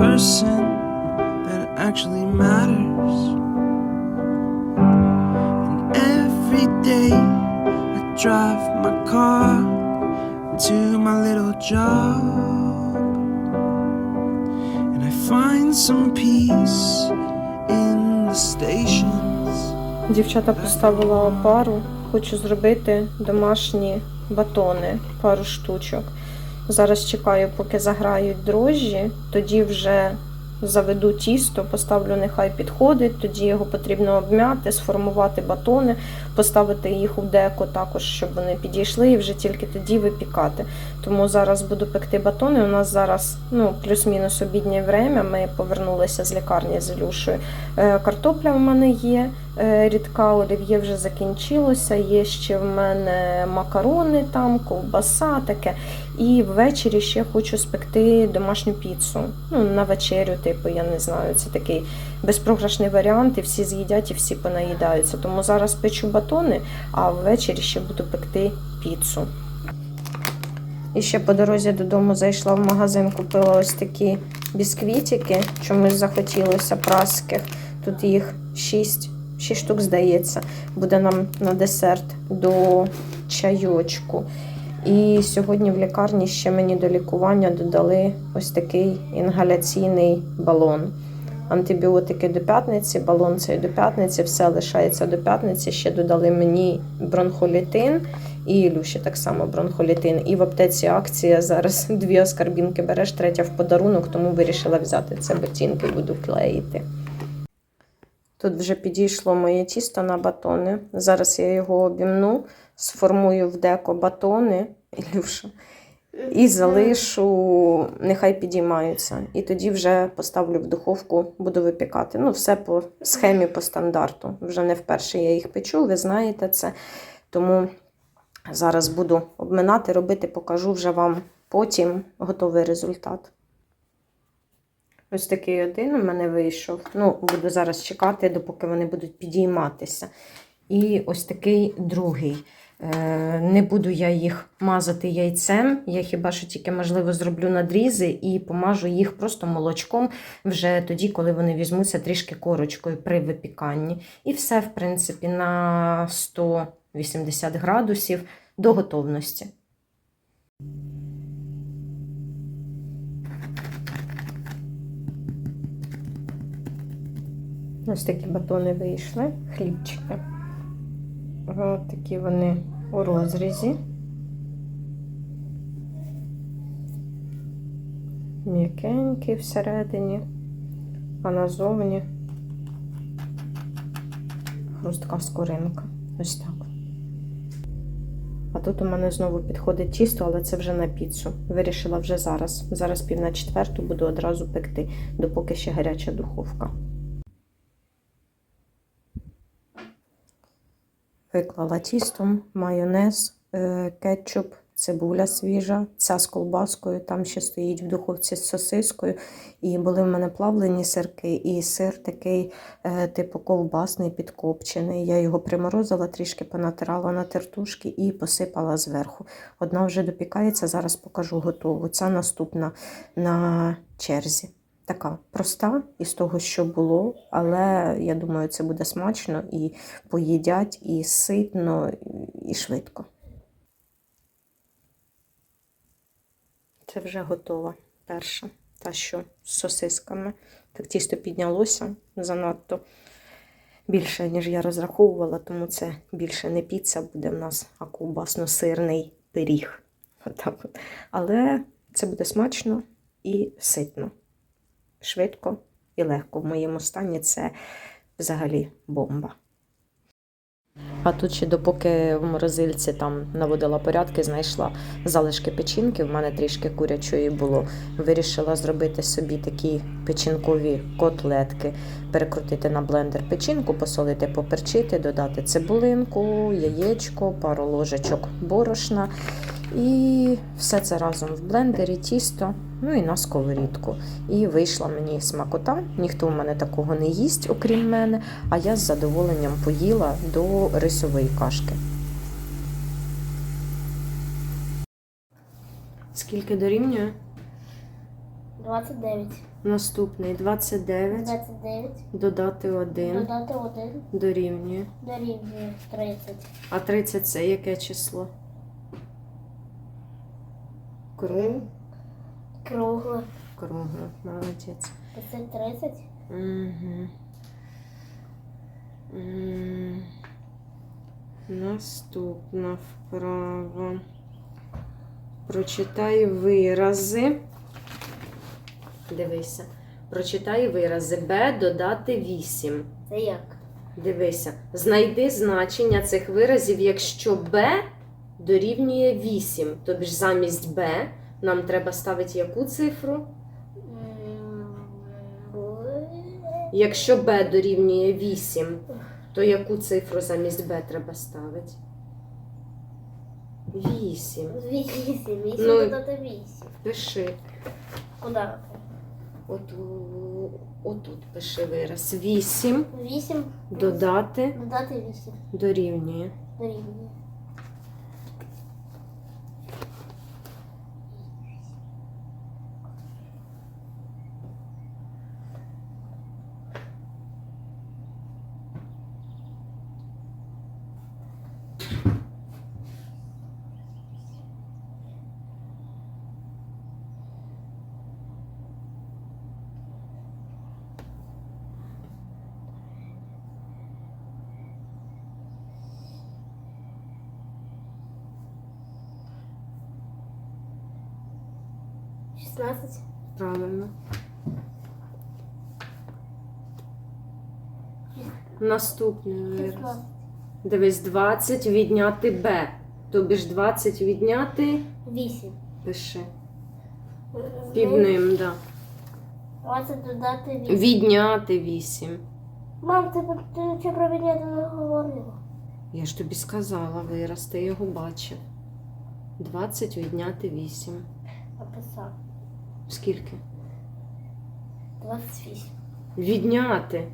person that actually matters. And every day I drive my car to my little job and I find some peace in the stations. Дівчата поставила пару. Хочу зробити домашні батони, пару штучок. Зараз чекаю, поки заграють дрожжі, тоді вже заведу тісто, поставлю, нехай підходить, тоді його потрібно обмяти, сформувати батони, поставити їх у деко також, щоб вони підійшли, і вже тільки тоді випікати. Тому зараз буду пекти батони. У нас зараз ну, плюс-мінус обіднє время. Ми повернулися з лікарні з Ілюшею. Е, Картопля в мене є, рідка олів'є вже закінчилося. Є ще в мене макарони, там, ковбаса, таке. І ввечері ще хочу спекти домашню піцу. Ну, на вечерю, типу, я не знаю, це такий безпрограшний варіант, і всі з'їдять і всі понаїдаються. Тому зараз печу батони, а ввечері ще буду пекти піцу. І ще по дорозі додому зайшла в магазин, купила ось такі бісквітики. Чомусь захотілося праских. Тут їх 6, 6 штук, здається. Буде нам на десерт до чайочку. І сьогодні в лікарні ще мені до лікування додали ось такий інгаляційний балон. Антибіотики до п'ятниці, балон цей до п'ятниці, все лишається до п'ятниці. Ще додали мені бронхолітин і Ілюші так само бронхолітин. І в аптеці акція зараз дві оскарбінки береш, третя в подарунок, тому вирішила взяти це ботинки, буду клеїти. Тут вже підійшло моє тісто на батони. Зараз я його обімну, сформую в деко батони, Ілюша, і залишу, нехай підіймаються. І тоді вже поставлю в духовку, буду випікати. Ну, все по схемі, по стандарту. Вже не вперше я їх печу, ви знаєте це. Тому зараз буду обминати, робити, покажу вже вам потім готовий результат. Ось такий один у мене вийшов. Ну, буду зараз чекати, допоки вони будуть підійматися. І ось такий другий. Е, Не буду я їх мазати яйцем. Я хіба що тільки, можливо, зроблю надрізи і помажу їх просто молочком вже тоді, коли вони візьмуться трішки корочкою при випіканні. І все, в принципі, на 180 градусів до готовності. Ось такі батони вийшли, хлібчики. Ось такі вони у розрізі. М'якенькі всередині, а назовні хрустка скоринка. Ось так. А тут у мене знову підходить тісто, але це вже на піцу. Вирішила вже зараз. Зараз пів на четверту буду одразу пекти, допоки ще гаряча духовка. Виклала тістом, майонез, е, кетчуп, цибуля свіжа, ця з колбаскою, там ще стоїть в духовці з сосискою. І були в мене плавлені сирки, і сир такий, е, типу, ковбасний, підкопчений. Я його приморозила, трішки понатирала на тертушки і посипала зверху. Одна вже допікається, зараз покажу готову. Ця наступна на черзі. Така проста із того, що було, але я думаю, це буде смачно і поїдять, і ситно, і швидко. Це вже готова перша, та що з сосисками. Так тісто піднялося занадто більше, ніж я розраховувала, тому це більше не піца буде в нас, а ковбасно-сирний пиріг. Отак от. Але це буде смачно і ситно швидко і легко. В моєму стані це взагалі бомба. А тут ще допоки в морозильці там наводила порядки, знайшла залишки печінки. В мене трішки курячої було. Вирішила зробити собі такі печінкові котлетки, перекрутити на блендер печінку, посолити, поперчити, додати цибулинку, яєчко, пару ложечок борошна І все це разом в блендері, тісто, ну і на сковорідку. І вийшла мені смакота. Ніхто в мене такого не їсть, окрім мене, а я з задоволенням поїла до рисової кашки. Скільки дорівнює? 29. Наступний 29. 29. Додати 1 Додати 1 дорівнює. дорівнює 30. А 30 це яке число? Круг. Кругле. Кругле. Молодець. Це 30. Угу. Наступна вправа. Прочитай вирази. Дивися. Прочитай вирази. Б додати 8. Це як? Дивися. Знайди значення цих виразів, якщо Б дорівнює 8. Тобі ж замість Б нам треба ставити яку цифру? Якщо b дорівнює 8, то яку цифру замість b треба ставити? 8. 8. 8 Ну, додати 8. Пиши. Куди? От, отут пиши вираз. 8 8 додати додати 8 дорівнює. дорівнює. Шістнадцять. Правильно. Наступний вираз. Дивись, 20 відняти b. Тобі ж 20 відняти Вісім. пиши. Під ним, да. 20 додати 8. Відняти 8. Мам, ти, ти що про відняти не говорила? Я ж тобі сказала вираз, ти його бачив. 20 відняти 8. Написав. Скільки? 28. Відняти.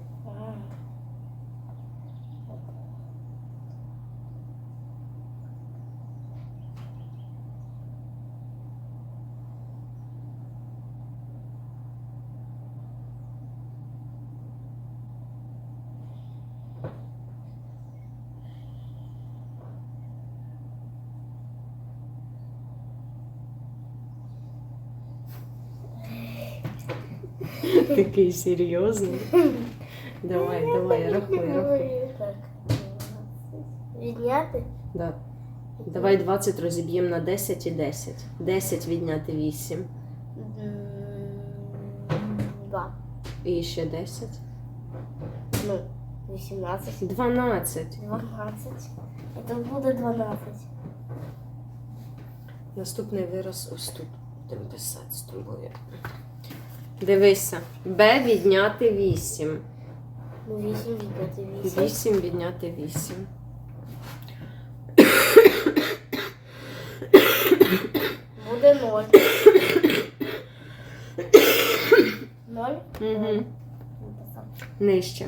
Такий серйозний. Давай, давай, рахуй, рахуй. Відняти? Да. Давай 20 розіб'ємо на 10 і 10. 10 відняти 8. М, Два. І ще 10. Ну, 18. 12. 12. І тут буде 12. Наступний вираз ось тут. Будемо писати з тобою. Дивися. Б відняти 8. Ну, 8 відняти 8. 8 відняти 8. Буде 0. 0? Угу. Нижче.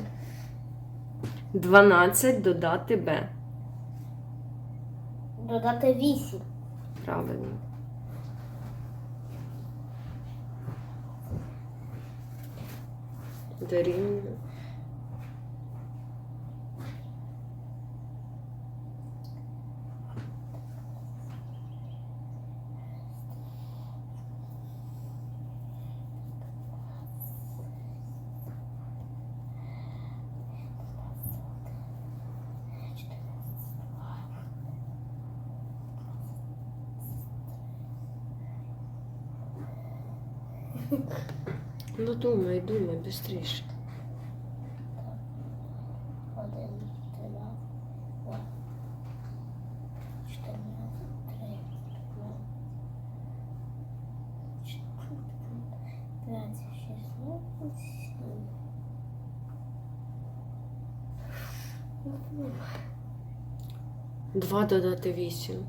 12 додати Б. Додати 8. Правильно. Дорівнює. Ну думай, думай, швидше. 1, 2, 14, 5, 16, 7. 2 додати 8.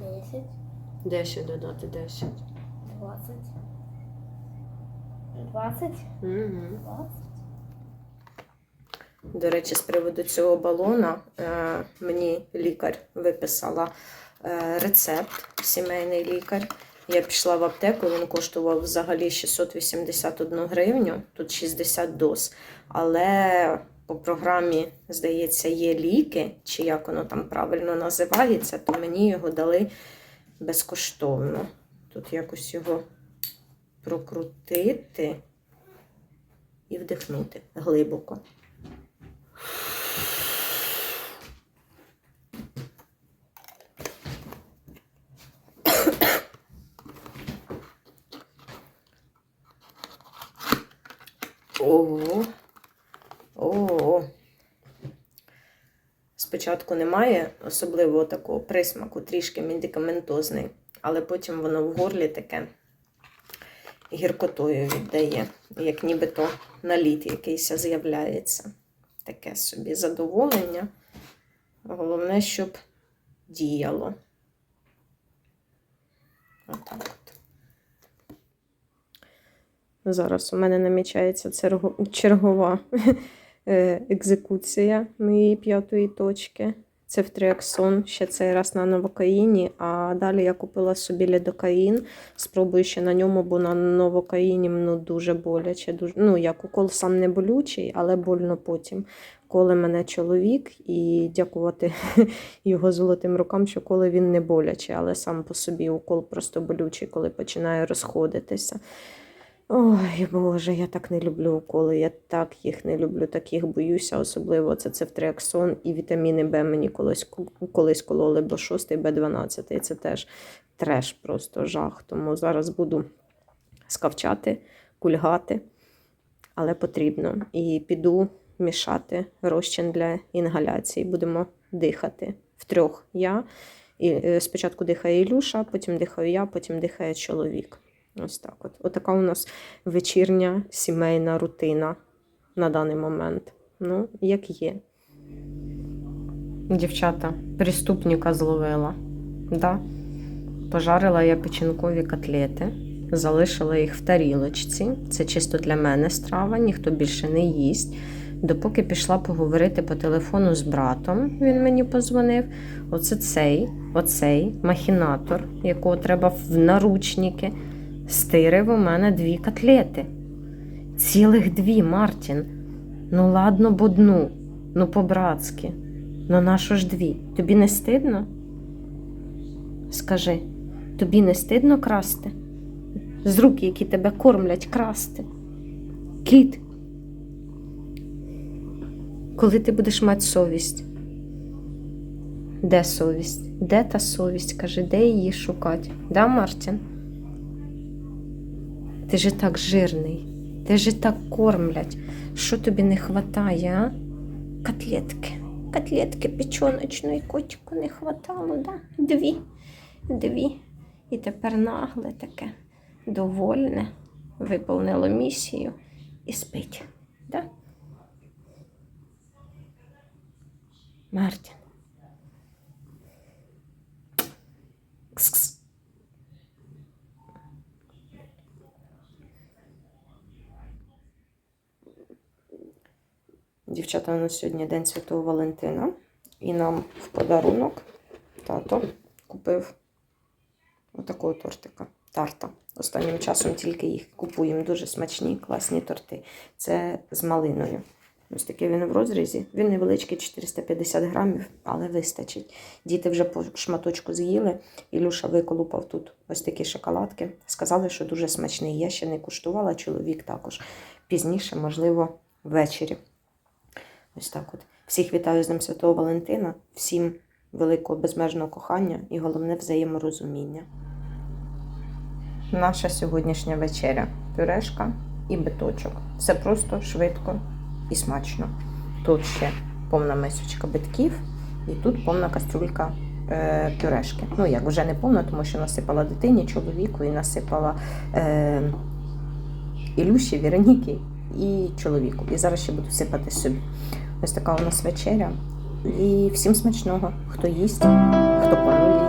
10, 10 додати 10. 20. 20? Угу. 20. До речі, з приводу цього балона е, мені лікар виписала е, рецепт, сімейний лікар. Я пішла в аптеку, він коштував взагалі 681 гривню, тут 60 доз. Але по програмі, здається, є ліки, чи як воно там правильно називається, то мені його дали безкоштовно. Тут якось його прокрутити і вдихнути глибоко. Ого. Спочатку немає особливого такого присмаку, трішки медикаментозний, але потім воно в горлі таке гіркотою віддає, як нібито наліт якийсь з'являється. Таке собі задоволення. Головне, щоб діяло. Отак от. Зараз у мене намічається чергова е, екзекуція моєї п'ятої точки. Це втриаксон, ще цей раз на новокаїні, а далі я купила собі лідокаїн. Спробую ще на ньому, бо на новокаїні ну, дуже боляче. Дуже, ну, як укол сам не болючий, але больно потім. Коли мене чоловік, і дякувати його золотим рукам, що коли він не болячий, але сам по собі укол просто болючий, коли починає розходитися. Ой, Боже, я так не люблю уколи, я так їх не люблю, так їх боюся, особливо це цефтриаксон і вітаміни Б мені колись, колись кололи, бо 6 Б12. І це теж треш, просто жах. Тому зараз буду скавчати, кульгати, але потрібно. І піду мішати розчин для інгаляції. Будемо дихати втрьох. Я. І е, спочатку дихає Ілюша, потім дихаю я, потім дихає чоловік. Ось так от. Отака у нас вечірня сімейна рутина на даний момент. Ну, як є. Дівчата, преступника зловила. Да? Пожарила я печінкові котлети, залишила їх в тарілочці. Це чисто для мене страва, ніхто більше не їсть. Допоки пішла поговорити по телефону з братом, він мені позвонив. Оце цей, оцей махінатор, якого треба в наручники стирив у мене дві котлети. Цілих дві, Мартін. Ну, ладно, б одну, ну по-братськи. Ну нащо ж дві? Тобі не стидно? Скажи, тобі не стидно красти? З рук, які тебе кормлять, красти. Кіт. Коли ти будеш мати совість? Де совість? Де та совість? Каже, де її шукати? Да, Мартін? Ти же так жирний, ти же так кормлять. Що тобі не а? Котлетки. Котлетки печоночної котику не хватало, да? Дві. Дві. І тепер нагле таке, довольне, виповнило місію і спить. Да? Мартін. Дівчата, у нас сьогодні День Святого Валентина. І нам в подарунок тато купив отакого тортика. Тарта. Останнім часом тільки їх купуємо. Дуже смачні, класні торти. Це з малиною. Ось такий він в розрізі. Він невеличкий, 450 грамів, але вистачить. Діти вже по шматочку з'їли. Ілюша виколупав тут ось такі шоколадки. Сказали, що дуже смачний. Я ще не куштувала, чоловік також. Пізніше, можливо, ввечері. Ось так от. Всіх вітаю з Днем Святого Валентина, всім великого безмежного кохання і головне взаєморозуміння. Наша сьогоднішня вечеря пюрешка і биточок. Все просто, швидко і смачно. Тут ще повна мисочка битків, і тут повна каструлька е, пюрешки. Ну, як вже не повна, тому що насипала дитині, чоловіку і насипала е, Ілюші, Вероніки і чоловіку. І зараз ще буду сипати собі. Ось така у нас вечеря. І всім смачного, хто їсть, хто планує